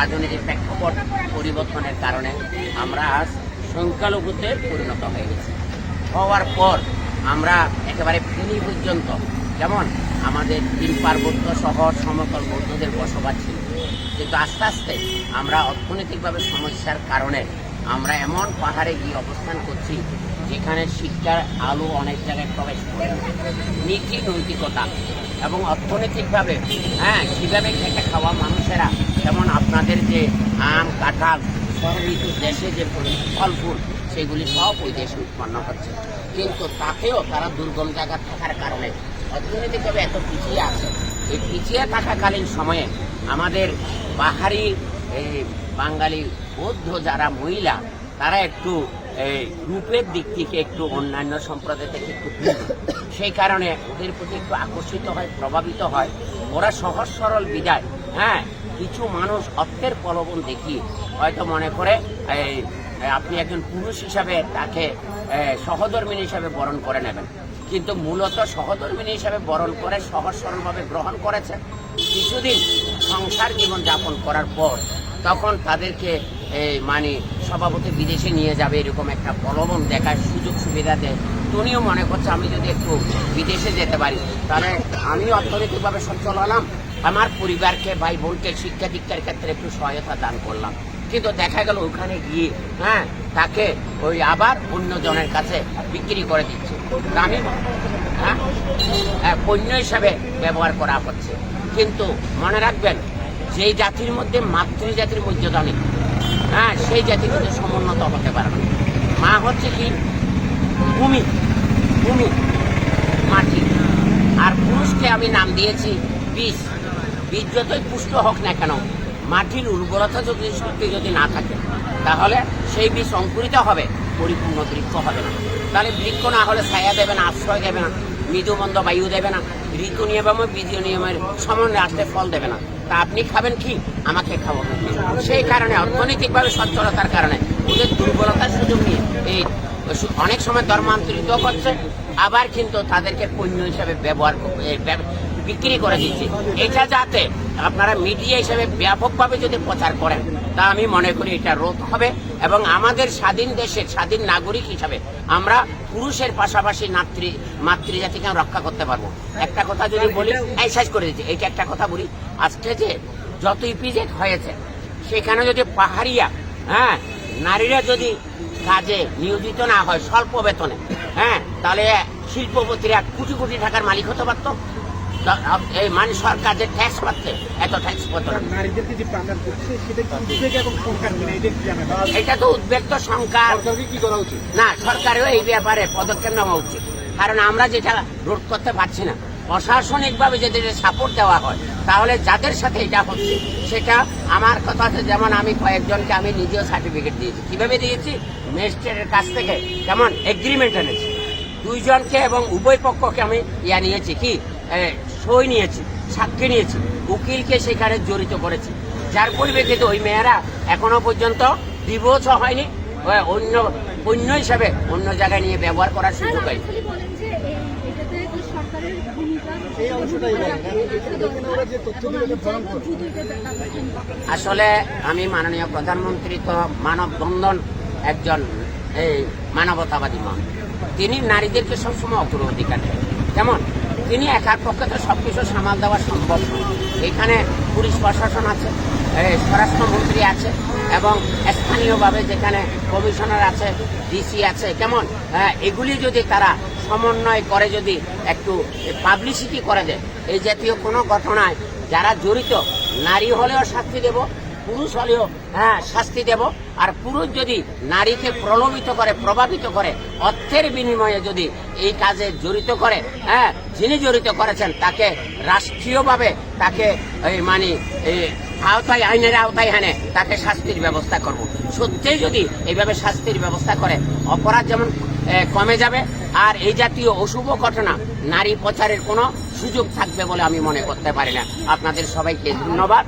রাজনৈতিক প্রেক্ষাপট পরিবর্তনের কারণে আমরা আজ সংখ্যালঘুতে পরিণত হয়ে গেছি। হওয়ার পর আমরা একেবারে ফেনী পর্যন্ত, যেমন আমাদের তিন পার্বত্য শহর, সমতল বৌদ্ধদের বসবাস ছিল। কিন্তু আস্তে আস্তে আমরা অর্থনৈতিকভাবে সমস্যার কারণে আমরা এমন পাহাড়ে গিয়ে অবস্থান করছি, যেখানে শিক্ষার আলো অনেক জায়গায় প্রবেশ করে। নীতি নৈতিকতা এবং অর্থনৈতিকভাবে হ্যাঁ কীভাবে খেটে খাওয়া মানুষেরা, যেমন আপনাদের যে আম কাঁঠাল ঋতু দেশে যে ফল- ফল সেগুলি সব ওই দেশে উৎপন্ন হচ্ছে কিন্তু তাতেও তারা দুর্গম জায়গা থাকার কারণে অর্থনৈতিকভাবে এত পিছিয়ে আছে এই পিছিয়ে থাকাকালীন সময়ে আমাদের পাহাড়ি এই বাঙালি বৌদ্ধ যারা মহিলা, তারা একটু রূপের দিক থেকে একটু অন্যান্য সম্প্রদায় থেকে একটু। সেই কারণে ওদের প্রতি একটু আকর্ষিত হয় প্রভাবিত হয়। ওরা সহজ সরল বিদায় হ্যাঁ? কিছু মানুষ অর্থের প্রলোভন দেখিয়ে হয়তো মনে করে এই, আপনি একজন পুরুষ হিসাবে তাকে সহধর্মিনী হিসাবে বরণ করে নেবেন। কিন্তু মূলত সহধর্মিনী হিসাবে বরণ করে সহজ সরলভাবে গ্রহণ করেছে। কিছুদিন সংসার জীবন যাপন করার পর তখন তাদেরকে মানে সভাপতি বিদেশে নিয়ে যাবে এরকম একটা প্রলোভন দেখার সুযোগ সুবিধা দেয় উনিও মনে করছে আমি যদি একটু বিদেশে যেতে পারি তাহলে আমি অর্থনৈতিকভাবে সচ্ছল হলাম আমার পরিবারকে ভাই বোনকে শিক্ষা দীক্ষার ক্ষেত্রে একটু সহায়তা দান করলাম। কিন্তু দেখা গেল ওখানে গিয়ে হ্যাঁ তাকে ওই আবার অন্য জনের কাছে বিক্রি করে দিচ্ছে। আমি হ্যাঁ? হ্যাঁ, পণ্য হিসাবে ব্যবহার করা হচ্ছে। কিন্তু মনে রাখবেন যেই জাতির মধ্যে মাতৃজাতির মর্যাদা নেই হ্যাঁ সেই জাতি কিন্তু সমুন্নত হতে পারে না। মা হচ্ছে কি? ভূমি ভূমি, মাটি। আর পুরুষকে আমি নাম দিয়েছি বীজ বীজ যতই পুষ্ট হোক না কেন, মাটির উর্বরতা যদি শক্তি যদি না থাকে, তাহলে সেই বীজ অঙ্কুরিত হবে, পরিপূর্ণ বৃক্ষ হবে না। তাহলে বৃক্ষ না হলে ছায়া দেবে না, আশ্রয় দেবে না মৃদুমন্দ বায়ু দেবে না, ঋতু নিয়ম বীজীয় নিয়মের সমন্বয়ে আসলে ফল দেবে না। তা আপনি খাবেন কি? আমাকে খাব সেই কারণে অর্থনৈতিকভাবে সচ্ছলতার কারণে ওদের দুর্বলতার সুযোগ নিয়ে এই অনেক সময় ধর্মান্তরিত করছে, আবার কিন্তু তাদেরকে পণ্য হিসাবে ব্যবহার বিক্রি করে দিচ্ছে। এটা যাতে আপনারা মিডিয়া হিসেবে ব্যাপকভাবে যদি প্রচার করেন, তা আমি মনে করি এটা রোধ হবে এবং আমাদের স্বাধীন দেশের স্বাধীন নাগরিক হিসাবে আমরা পুরুষের পাশাপাশি নাত্রী মাতৃজাতিকে রক্ষা করতে পারব। একটা কথা যদি বলি শেষ করে দিচ্ছি, এইটা একটা কথা বলি। আজকে যে যত ইপিজেড হয়েছে, সেখানে যদি পাহাড়িয়া হ্যাঁ নারীরা যদি কাজে নিয়োজিত না হয় স্বল্প বেতনে। হ্যাঁ? তাহলে শিল্পপতিরা কোটি কোটি টাকার মালিক হতে পারত। এই মানে সরকার যে ট্যাক্স পাচ্ছে এত ট্যাক্স পাত না নারীদেরকে যে প্রাণদান করছে সেটা কি উদ্বেগ এবং সংখ্যার কিনা এটা তো উদ্বেগ সংখ্যা সরকারকে কি করা উচিত? না সরকারেও এই ব্যাপারে পদক্ষেপ নেওয়া উচিত। কারণ আমরা যেটা রোধ করতে পারছি না প্রশাসনিকভাবে যদি সাপোর্ট দেওয়া হয় তাহলে যাদের সাথে এটা হচ্ছে সেটা আমার কথা আছে যেমন আমি কয়েকজনকে আমি নিজেও সার্টিফিকেট দিয়েছি। কীভাবে দিয়েছি? ম্যাজিস্ট্রেটের কাছ থেকে কেমন এগ্রিমেন্ট এনেছি। দুইজনকে এবং উভয় পক্ষকে আমি ইয়া নিয়েছি কি? সই নিয়েছি সাক্ষী নিয়েছি উকিলকে সেখানে জড়িত করেছি। যার পরিপ্রেক্ষিতে ওই মেয়েরা এখনও পর্যন্ত ডিভোর্স হয়নি অন্য পণ্য হিসাবে অন্য জায়গায় নিয়ে ব্যবহার করার সুযোগ হয় আসলে আমি মাননীয় প্রধানমন্ত্রী তো মানব বন্ধন একজন এই মানবতাবাদী মন। তিনি নারীদেরকে সবসময় অগ্রাধিকার দেন যেমন তিনি একার পক্ষে তো সব কিছু সামাল দেওয়া সম্ভব নয়। এখানে পুলিশ প্রশাসন আছে স্বরাষ্ট্রমন্ত্রী আছে এবং স্থানীয়ভাবে যেখানে কমিশনার আছে ডিসি আছে কেমন? হ্যাঁ, এগুলি যদি তারা সমন্বয় করে যদি একটু পাবলিসিটি করে দেয় এই জাতীয় কোনো ঘটনায় যারা জড়িত, নারী হলেও শাস্তি দেব, পুরুষ হলেও হ্যাঁ শাস্তি দেব, আর পুরুষ যদি নারীকে প্রলোভিত করে, প্রভাবিত করে, অর্থের বিনিময়ে যদি এই কাজে জড়িত করে হ্যাঁ যিনি জড়িত করেছেন, তাকে রাষ্ট্রীয়ভাবে তাকে এই মানে আওতায়, আইনের আওতায় হানে তাকে শাস্তির ব্যবস্থা করব। সত্যিই যদি এইভাবে শাস্তির ব্যবস্থা করে, অপরাধ যেমন কমে যাবে। আর এই জাতীয় অশুভ ঘটনা, নারী প্রচারের কোনো সুযোগ থাকবে বলে আমি মনে করতে পারি না। আপনাদের সবাইকে ধন্যবাদ।